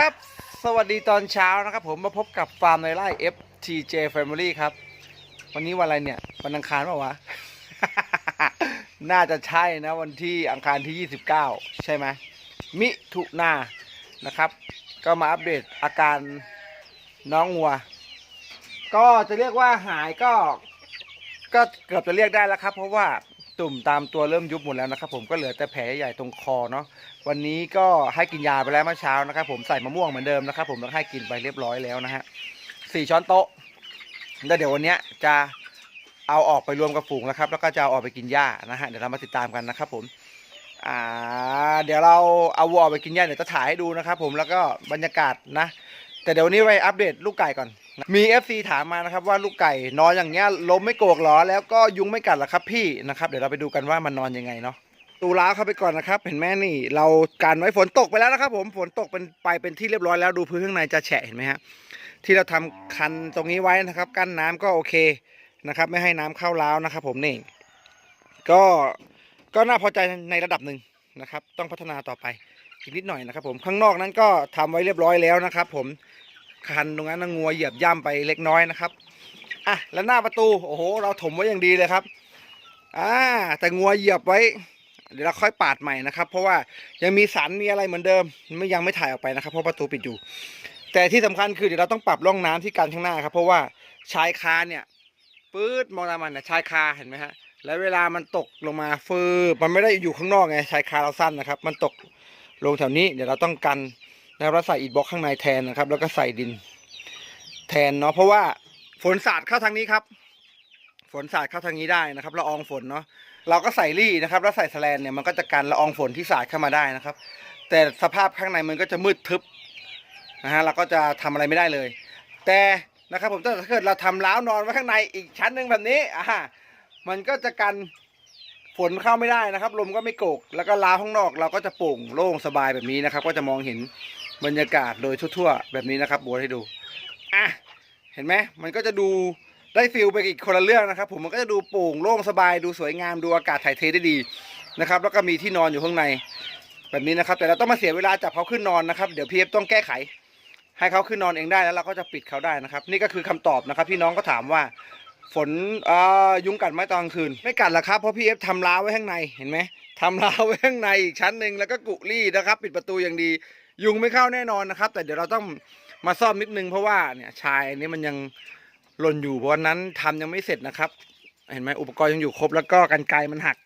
ครับ สวัสดีตอนเช้านะครับ ผมมาพบกับฟาร์มในไร่ FTJ Family ครับ วันนี้วันอะไรเนี่ย วันอังคารเปล่าวะ น่าจะใช่นะวันที่อังคารที่ 29 ใช่ไหมมิถุนานะครับ ก็มาอัปเดตอาการน้องวัว ก็จะเรียกว่าหายก็ ก็เกือบจะเรียกได้แล้วครับ เพราะว่า ตุ่มตามตัวเริ่มยุบหมดแล้วนะครับผมก็เหลือแต่แผลใหญ่ตรงคอเนาะวันนี้ก็ให้กินยาไปแล้วเมื่อเช้านะครับผมใส่มะม่วงเหมือนเดิมนะครับผมแล้วให้กินไปเรียบร้อยแล้วนะฮะสี่ช้อนโต๊ะแล้วเดี๋ยววันนี้จะเอาออกไปรวมกับฝูงแล้วครับแล้วก็จะเอาออกไปกินหญ้านะฮะเดี๋ยวเรามาติดตามกันนะครับผมอ่าเดี๋ยวเราเอาวัวออกไปกินหญ้าเดี๋ยวจะถ่ายให้ดูนะครับผมแล้วก็บรรยากาศนะ แต่เดี๋ยววันนี้ไปอัปเดตลูกไก่ก่อน มี FC ถามมานะครับว่าลูกไก่นอนอย่างเงี้ยล้มไม่โกกหรอแล้วก็ยุงไม่กัดหรอครับพี่นะครับเดี๋ยวเราไปดูกันว่ามันนอนยังไงเนาะตูล้าเข้าไปก่อนนะครับ เห็นไหมนี่ เราการไว้ฝนตกไปแล้วนะครับ ผมฝนตกเป็นไปเป็นที่เรียบร้อยแล้วดูพื้นข้างในจะแฉะเห็นไหมฮะที่เราทำคันตรงนี้ไว้นะครับ กั้นน้ำก็โอเคนะครับ ไม่ให้น้ำเข้าล้าวนะครับ ผมนี่ก็ก็น่าพอใจในระดับหนึ่งนะครับ ต้องพัฒนาต่อไปอีกนิดหน่อยนะครับ ผมข้างนอกนั้นก็ทำไว้เรียบร้อยแล้วนะครับ ผม คันตรงนั้นงัวเหยียบย่ำไปเล็กน้อยนะครับอะแล้วหน้าประตูโอ้โห เราถมไว้อย่างดีเลยครับอ่าแต่งัวเหยียบไว้ เดี๋ยวเราค่อยปาดใหม่นะครับ เพราะว่ายังมีสันมีอะไรเหมือนเดิมไม่ยังไม่ถ่ายออกไปนะครับ เพราะประตูปิดอยู่ แต่ที่สำคัญคือเดี๋ยวเราต้องปรับร่องน้ำที่กันข้างหน้าครับ เพราะว่าชายคาเนี่ยปื๊ดมองตามมันเนี่ยชายคาเห็นไหมฮะแล้วเวลามันตกลงมาฟืบมันไม่ได้อยู่ข้างนอกไงชายคาเราสั้นนะครับ มันตกลงแถวนี้เดี๋ยวเราต้องกัน แล้วเราใส่อิฐบล็อกข้างในแทนนะครับ แล้วก็ใส่ดิน แทนเนาะเพราะว่าฝนสาดเข้าทางนี้ครับ ฝนสาดเข้าทางนี้ได้นะครับละอองฝนเนาะเราก็ใส่รี่นะครับ แล้วใส่แสแลนเนี่ยมันก็จะกันละอองฝนที่สาดเข้ามาได้นะครับ แต่สภาพข้างในมันก็จะมืดทึบนะฮะเราก็จะทำอะไรไม่ได้เลย แต่นะครับผมถ้าเกิดเราทำล้าวนอนไว้ข้างในอีกชั้นหนึ่งแบบนี้อ่ามันก็จะกันฝนเข้าไม่ได้นะครับ ลมก็ไม่โกก แล้วก็ล้าวข้างนอก เราก็จะโปร่งโล่งสบายแบบนี้นะครับ ก็จะมองเห็น บรรยากาศโดยทั่วๆ แบบนี้นะครับบัวให้ดูอะเห็นไหมมันก็จะดูได้ฟิลไปอีกคนละเรื่องนะครับ ผมมันก็จะดูโปร่งโล่งสบายดูสวยงามดูอากาศถ่ายเทได้ดีนะครับ แล้วก็มีที่นอนอยู่ข้างในแบบนี้นะครับ แต่เราต้องมาเสียเวลาจับเขาขึ้นนอนนะครับ เดี๋ยวพีเอฟต้องแก้ไข ให้เขาขึ้นนอนเองได้แล้วเราก็จะปิดเขาได้นะครับ นี่ก็คือคำตอบนะครับ พี่น้องก็ถามว่า ฝนเอ่อยุงกัดไหมตอนกลางคืน ไม่กัดหรอกครับเพราะพีเอฟทำร้าวไว้ข้างในเห็นไหมทำร้าวไว้ข้างในอีกชั้นหนึ่งแล้วก็กุลี่นะครับ ปิดประตูอย่างดี ยุงไม่เข้าแน่นอนนะครับ แต่เดี๋ยวเราต้องมาซ่อมนิดนึงเพราะว่าเนี่ยชายนี้มันยังหล่นอยู่เพราะวันนั้นทำยังไม่เสร็จนะครับ เห็นไหมอุปกรณ์ยังอยู่ครบแล้วก็กันไกมันหัก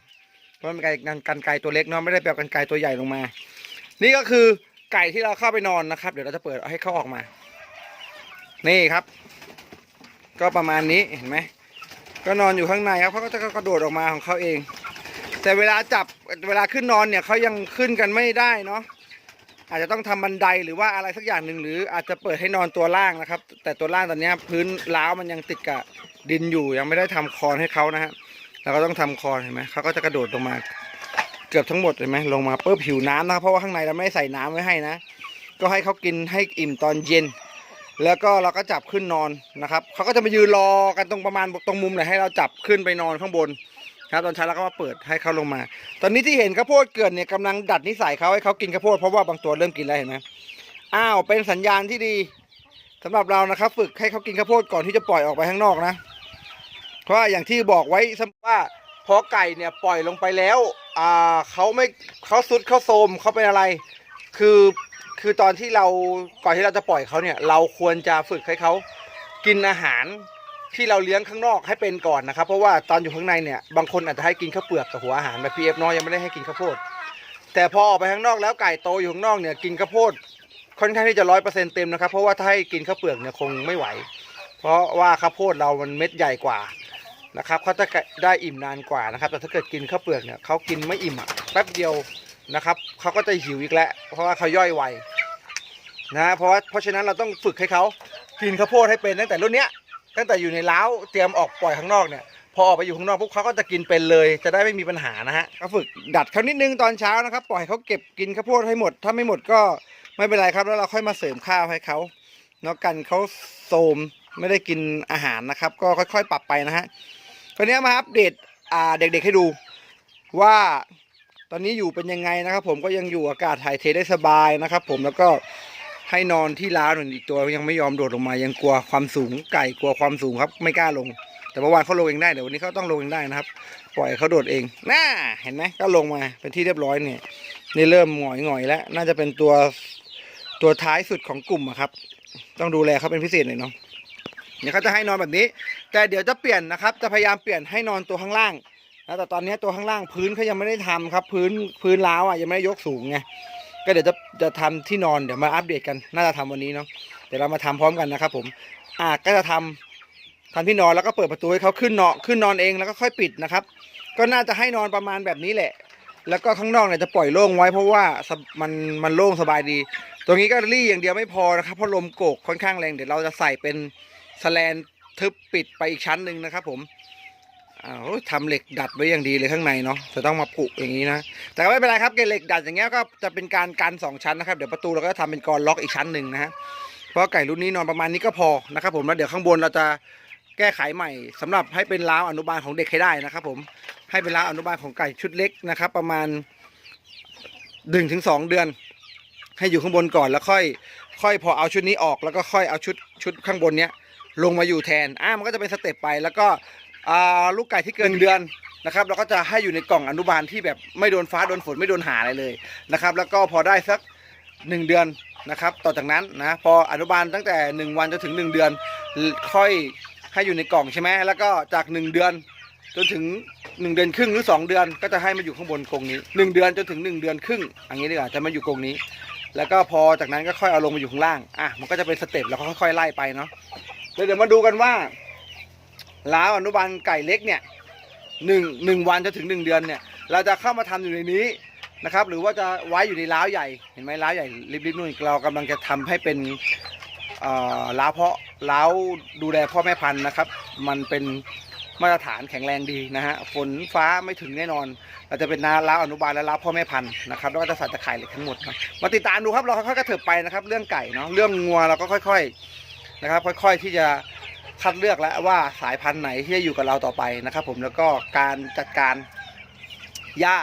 เพราะมันไกกันกันไกรตัวเล็กเนาะไม่ได้แปลกันไกตัวใหญ่ลงมา นี่ก็คือไก่ที่เราเข้าไปนอนนะครับ เดี๋ยวเราจะเปิดให้เขาออกมา นี่ครับ ก็ประมาณนี้เห็นไหมก็นอนอยู่ข้างในครับเขาก็จะกระโดดออกมาของเขาเอง แต่เวลาจับเวลาขึ้นนอนเนี่ยเขายังขึ้นกันไม่ได้เนาะ อาจจะต้องทำบันไดหรือว่าอะไรสักอย่างหนึ่งหรือ อาจจะเปิดให้นอนตัวล่างนะครับ แต่ตัวล่างตอนนี้พื้นล้าวมันยังติดกับดินอยู่ยังไม่ได้ทำคอนให้เขานะฮะเราก็ต้องทำคอนเห็นไหมเขาก็จะกระโดดลงมา เกือบทั้งหมดเห็นไหมลงมาเพิ่มผิวน้ำนะครับเพราะว่าข้างในเราไม่ได้ใส่น้ำไว้ให้นะ ก็ให้เขากินให้อิ่มตอนเย็น แล้วก็เราก็จับขึ้นนอนนะครับเขาก็จะมายืนรอกันตรงประมาณตรงมุมไหนให้เราจับขึ้นไปนอนข้างบน ครับตอนเช้าเราก็มาเปิดให้เขาลงมา ตอนนี้ที่เห็นข้าวโพดเกลื่อนเนี่ยกำลังดัดนิสัยเขาให้เขากินข้าวโพดเพราะว่าบางตัวเริ่มกินแล้วเห็นไหมอ้าวเป็นสัญญาณที่ดีสำหรับเรานะครับ ฝึกให้เขากินข้าวโพดก่อนที่จะปล่อยออกไปข้างนอกนะ เพราะอย่างที่บอกไว้ว่าพอไก่เนี่ยปล่อยลงไปแล้วอ่าเขาไม่เขาสุดเขาโทมเขาเป็นอะไร คือคือตอนที่เราก่อนที่เราจะปล่อยเขาเนี่ย เราควรจะฝึกให้เขากินอาหาร ที่เราเลี้ยงข้างนอกให้เป็นก่อนนะครับ เพราะว่าตอนอยู่ข้างในเนี่ยบางคนอาจจะให้กินข้าวเปลือกกับหัวอาหารแบบพีเอฟน้อยยังไม่ได้ให้กินข้าวโพดแต่พอออกไปข้างนอกแล้วไก่โตอยู่ข้างนอกเนี่ยกินข้าวโพดค่อนข้างที่จะร้อยเปอร์เซ็นต์เต็มนะครับเพราะว่าถ้าให้กินข้าวเปลือกเนี่ยคงไม่ไหว เพราะว่าข้าวโพดเรามันเม็ดใหญ่กว่านะครับเขาจะได้อิ่มนานกว่านะครับ แต่ถ้าเกิดกินข้าวเปลือกเนี่ยเขากินไม่อิ่มอะแป๊บเดียวนะครับเขาก็จะหิวอีกแล้วเพราะว่าเขาย่อยไวนะเพราะว่าเพราะฉะนั้นเราต้องฝึกให้เขากินข้าวโพดให้เป็นตั้งแต่รุ่นเนี้ย ตั้งแต่อยู่ในเล้าเตรียมออกปล่อยข้างนอกเนี่ยพอออกไปอยู่ข้างนอกปุ๊บเขาก็จะกินเป็นเลย จะได้ไม่มีปัญหานะฮะก็ฝึกดัดเขานิดนึงตอนเช้านะครับ ปล่อยเขาเก็บกินข้าวโพดให้หมด ถ้าไม่หมดก็ไม่เป็นไรครับ แล้วเราค่อยมาเสริมข้าวให้เขาเนาะกันเขาโทมไม่ได้กินอาหารนะครับ ก็ค่อย ๆ ปรับไปนะฮะตอนนี้มาอัปเดตอ่าเด็กๆให้ดู ว่าตอนนี้อยู่เป็นยังไงนะครับ ผมก็ยังอยู่อากาศถ่ายเทได้สบายนะครับ ผมแล้วก็ ให้นอนที่ร้าวหนึ่งอีกตัวยังไม่ยอมโดดลงมายังกลัวความสูงไก่กลัวความสูงครับ ไม่กล้าลง แต่เมื่อวานเขาลงเองได้เดี๋ยววันนี้เขาต้องลงเองได้นะครับ ปล่อยเขาโดดเองน่าเห็นไหมก็ลงมาเป็นที่เรียบร้อยเนี่ยนี่เริ่มหงอยหงอยแล้ว น่าจะเป็นตัวตัวท้ายสุดของกลุ่มครับ ต้องดูแลเขาเป็นพิเศษหน่อยเนาะเนี่ยเขาจะให้นอนแบบนี้ แต่เดี๋ยวจะเปลี่ยนนะครับ จะพยายามเปลี่ยนให้นอนตัวข้างล่างนะแต่ตอนนี้ตัวข้างล่างพื้นเขายังไม่ได้ทำครับ พื้นพื้นล้าวอะยังไม่ได้ยกสูงไง ก็เดี๋ยวจะจะทำที่นอนเดี๋ยวมาอัปเดตกันน่าจะทำวันนี้เนาะเดี๋ยวเรามาทำพร้อมกันนะครับผมอ่าก็จะทำทำที่นอนแล้วก็เปิดประตูให้เขาขึ้นเนอนขึ้นนอนเองแล้วก็ค่อยปิดนะครับ ก็น่าจะให้นอนประมาณแบบนี้แหละ แล้วก็ข้างนอกเนี่ยจะปล่อยโล่งไว้เพราะว่ามันมันโล่งสบายดี ตรงนี้ก็รี่อย่างเดียวไม่พอนะครับเพราะลมโกกค่อนข้างแรงเดี๋ยวเราจะใส่เป็นสแลนทึบปิดไปอีกชั้นหนึ่งนะครับผม ทำเหล็กดัดไว้อย่างดีเลยข้างในเนาะจะต้องมาผูกอย่างนี้นะแต่ก็ไม่เป็นไรครับเกล็เหล็กดัดอย่างเงี้ยก็จะเป็นการกันสองชั้นนะครับเดี๋ยวประตูเราก็จะทำเป็นกรอนล็อกอีกชั้นหนึ่งนะฮะเพราะไก่รุ่นนี้นอนประมาณนี้ก็พอนะครับ ผมแล้วเดี๋ยวข้างบนเราจะแก้ไขใหม่สำหรับให้เป็นล้าวอนุบาลของเด็กให้ได้นะครับ ผมให้เป็นล้าวอนุบาลของไก่ชุดเล็กนะครับ ประมาณหนึ่งถึงสองเดือน ให้อยู่ข้างบนก่อนแล้วค่อย ค่อยพอเอาชุดนี้ออกแล้วก็ค่อยเอาชุดชุดข้างบนเนี้ยลงมาอยู่แทน อ่ามันก็จะเป็นสเต็ปไป แล้วก็ ลูกไก่ที่เกินเดือนนะครับเราก็จะให้อยู่ในกล่องอนุบาลที่แบบไม่โดนฟ้าโดนฝนไม่โดนหาอะไรเลยนะครับ แล้วก็พอได้สักหนึ่งเดือนนะครับ ต่อจากนั้นนะพออนุบาลตั้งแต่หนึ่งวันจนถึงหนึ่งเดือน ค่อยให้อยู่ในกล่องใช่ไหมแล้วก็จากหนึ่งเดือนจนถึงหนึ่งเดือนครึ่งหรือสองเดือน ก็จะให้มาอยู่ข้างบนกรงนี้หนึ่งเดือนจนถึงหนึ่งเดือนครึ่งอย่างนี้ดีกว่าจะมาอยู่กรงนี้ แล้วก็พอจากนั้นก็ค่อยเอาลงมาอยู่ข้างล่างอะมันก็จะเป็นสเต็ปแล้วก็ค่อยๆไล่ไปเนาะเดี๋ยวมาดูกันว่า ล้าวอนุบาลไก่เล็กเนี่ยหนึ่งหนึ่งวันจนถึงหนึ่งเดือนเนี่ยเราจะเข้ามาทำอยู่ในนี้นะครับ หรือว่าจะไว้อยู่ในล้าวใหญ่เห็นไหมล้าวใหญ่ริบๆนู่นเรากำลังจะทำให้เป็นอ่อล้าวเพาะล้าวดูแลพ่อแม่พันธุ์นะครับ มันเป็นมาตรฐานแข็งแรงดีนะฮะฝนฟ้าไม่ถึงแน่นอน เราจะเป็นนาล้าวอนุบาลและล้าวพ่อแม่พันธุ์นะครับแล้วก็จะส่ตะไคร่เหล็กทั้งหมดมาติดตามดูครับเราค่อยๆกระเถิบไปนะครับ เรื่องไก่เนาะเรื่องงัวเราก็ค่อย ๆนะครับ ค่อย ๆที่จะ คัดเลือกแล้วว่าสายพันธุ์ไหนที่จะอยู่กับเราต่อไปนะครับ ผมแล้วก็การจัดการหญ้า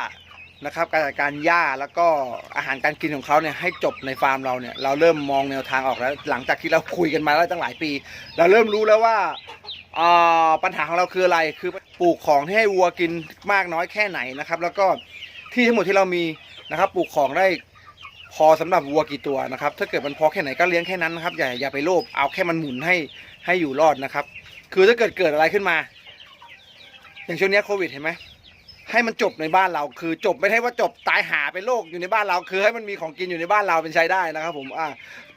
นะครับการจัดการหญ้าแล้วก็อาหารการกินของเขาเนี่ยให้จบในฟาร์มเราเนี่ยเราเริ่มมองแนวทางออกแล้ว หลังจากที่เราคุยกันมาแล้วตั้งหลายปี เราเริ่มรู้แล้วว่าปัญหาของเราคืออะไรคือปลูกของที่ให้วัวกินมากน้อยแค่ไหนนะครับ แล้วก็ที่ทั้งหมดที่เรามีนะครับ ปลูกของได้พอสำหรับวัวกี่ตัวนะครับ ถ้าเกิดมันพอแค่ไหนก็เลี้ยงแค่นั้นนะครับอย่าอย่าไปโลภเอาแค่มันหมุนให้ ให้อยู่รอดนะครับ คือถ้าเกิดเกิดอะไรขึ้นมา อย่างช่วงนี้โควิดเห็นไหมให้มันจบในบ้านเรา คือจบไม่ใช่ว่าจบตายหาไปโรคอยู่ในบ้านเรา คือให้มันมีของกินอยู่ในบ้านเราเป็นใช้ได้นะครับ ผมอ่า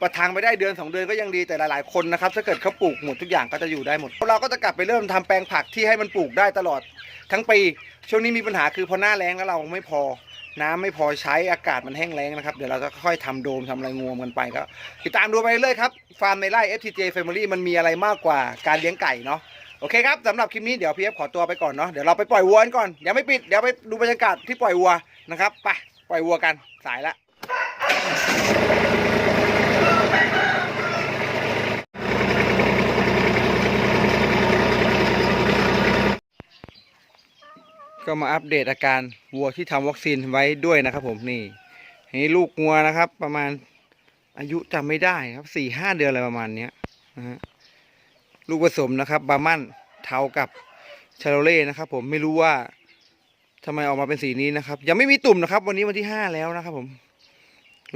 ประทังไปได้เดือนสองเดือนก็ยังดีแต่หลาย ๆ คนนะครับถ้าเกิดเขาปลูกหมดทุกอย่างก็จะอยู่ได้หมด เราก็จะกลับไปเริ่มทำแปลงผักที่ให้มันปลูกได้ตลอด ทั้งปีช่วงนี้มีปัญหาคือพอหน้าแล้งแล้วเราไม่พอ น้ำไม่พอใช้อากาศมันแห้งแล้งนะครับ เดี๋ยวเราจะค่อยๆทำโดมทำอะไรงวมกันไปก็ติดตามดูไปเรื่อยครับ ฟาร์มในไร่ FTJ Family มันมีอะไรมากกว่าการเลี้ยงไก่เนาะโอเคครับสำหรับคลิปนี้เดี๋ยวพี่เอฟขอตัวไปก่อนเนาะเดี๋ยวเราไปปล่อยวัวกันก่อนยังไม่ปิดเดี๋ยวไปดูบรรยากาศที่ปล่อยวัวนะครับไปปล่อยวัวกันสายละ ก็มาอัปเดตอาการวัวที่ทำวัคซีนไว้ด้วยนะครับ ผมนี่นี่ลูกงัวนะครับ ประมาณอายุจำไม่ได้ครับสี่ห้าเดือนอะไรประมาณเนี้ยนะฮะลูกผสมนะครับบาร์มันเทากับชาโรเล่นะครับ ผมไม่รู้ว่าทำไมออกมาเป็นสีนี้นะครับ ยังไม่มีตุ่มนะครับ วันนี้วันที่ห้าแล้วนะครับ ผม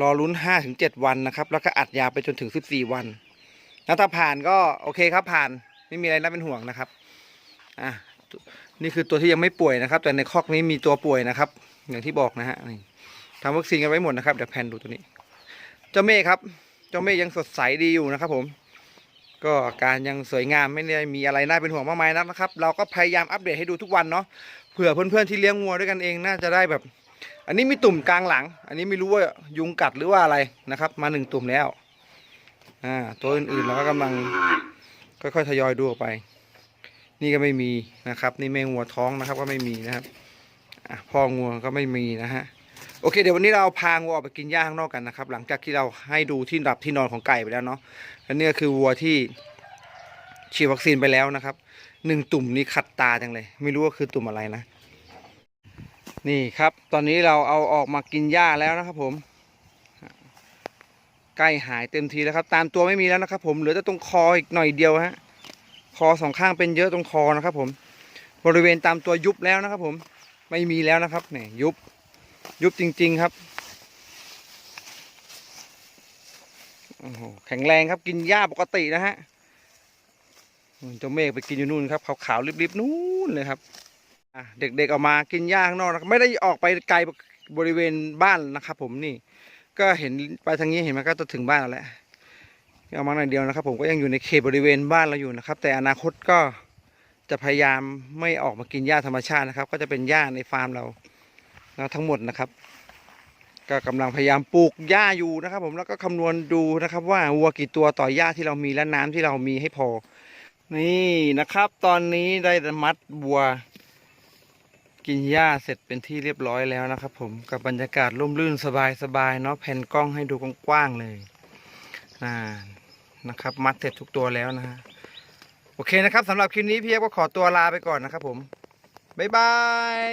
รอลุ้นห้าถึงเจ็ดวันนะครับ แล้วก็อัดยาไปจนถึงสิบสี่วันแล้วถ้าผ่านก็โอเคครับผ่าน ไม่มีอะไรน่าเป็นห่วงนะครับ อะ นี่คือตัวที่ยังไม่ป่วยนะครับ แต่ในคอกนี้มีตัวป่วยนะครับ อย่างที่บอกนะฮะนี่ทำวัคซีนกันไว้หมดนะครับเดี๋ยวแพนดูตัวนี้ เจ้าเมฆครับ เจ้าเมฆยังสดใสดีอยู่นะครับ ผม ก็การยังสวยงามไม่ได้มีอะไรน่าเป็นห่วงมากมายนักนะครับ เราก็พยายามอัปเดตให้ดูทุกวันเนาะเผื่อเพื่อนๆที่เลี้ยงวัวด้วยกันเองน่าจะได้แบบ อันนี้มีตุ่มกลางหลัง อันนี้ไม่รู้ว่ายุงกัดหรือว่าอะไรนะครับ มาหนึ่งตุ่มแล้วอ่าตัวอื่นๆเราก็กำลังค่อยๆทยอยดูออกไป นี่ก็ไม่มีนะครับ นี่แม่งัวท้องนะครับก็ไม่มีนะครับพ่องัวก็ไม่มีนะฮะโอเคเดี๋ยววันนี้เราพางัวออกไปกินหญ้าข้างนอกกันนะครับ หลังจากที่เราให้ดูที่ดับที่นอนของไก่ไปแล้วเนาะและนี่ก็คือวัวที่ฉีดวัคซีนไปแล้วนะครับหนึ่งตุ่มนี่ขัดตาจังเลย ไม่รู้ว่าคือตุ่มอะไรนะ นี่ครับ ตอนนี้เราเอาออกมากินหญ้าแล้วนะครับ ผมใกล้หายเต็มทีแล้วครับ ตามตัวไม่มีแล้วนะครับ ผมเหลือแต่ตรงคออีกหน่อยเดียวฮะ คอสองข้างเป็นเยอะตรงคอนะครับ ผม บริเวณตามตัวยุบแล้วนะครับ ผมไม่มีแล้วนะครับเนี่ยยุบยุบจริง ๆครับโอ้โหแข็งแรงครับกินหญ้าปกตินะฮะเจ้าเมฆไปกินอยู่นู่นครับขาวๆริบๆนู่นเลยครับเด็กๆออกมากินหญ้าข้างนอกนะครับไม่ได้ออกไปไกลบริเวณบ้านนะครับ ผมนี่ ก็เห็นไปทางนี้เห็นไหมก็จะถึงบ้านแล้วแหละ เอามาหน่อยเดียวนะครับ ผมก็ยังอยู่ในเขตบริเวณบ้านเราอยู่นะครับ แต่อนาคตก็จะพยายามไม่ออกมากินหญ้าธรรมชาตินะครับ ก็จะเป็นหญ้าในฟาร์มเรานะทั้งหมดนะครับ ก็กำลังพยายามปลูกหญ้าอยู่นะครับ ผมแล้วก็คำนวณดูนะครับ ว่าวัวกี่ตัวต่อหญ้าที่เรามีและน้ำที่เรามีให้พอ นี่นะครับ ตอนนี้ได้มัดวัวกินหญ้าเสร็จเป็นที่เรียบร้อยแล้วนะครับ ผมกับบรรยากาศร่มรื่นสบายๆเนาะแผ่นกล้องให้ดูกว้างๆเลยอ่า นะครับ มัดเสร็จทุกตัวแล้วนะฮะโอเคนะครับสำหรับคลิปนี้พี่เอฟก็ขอตัวลาไปก่อนนะครับผมบ๊ายบาย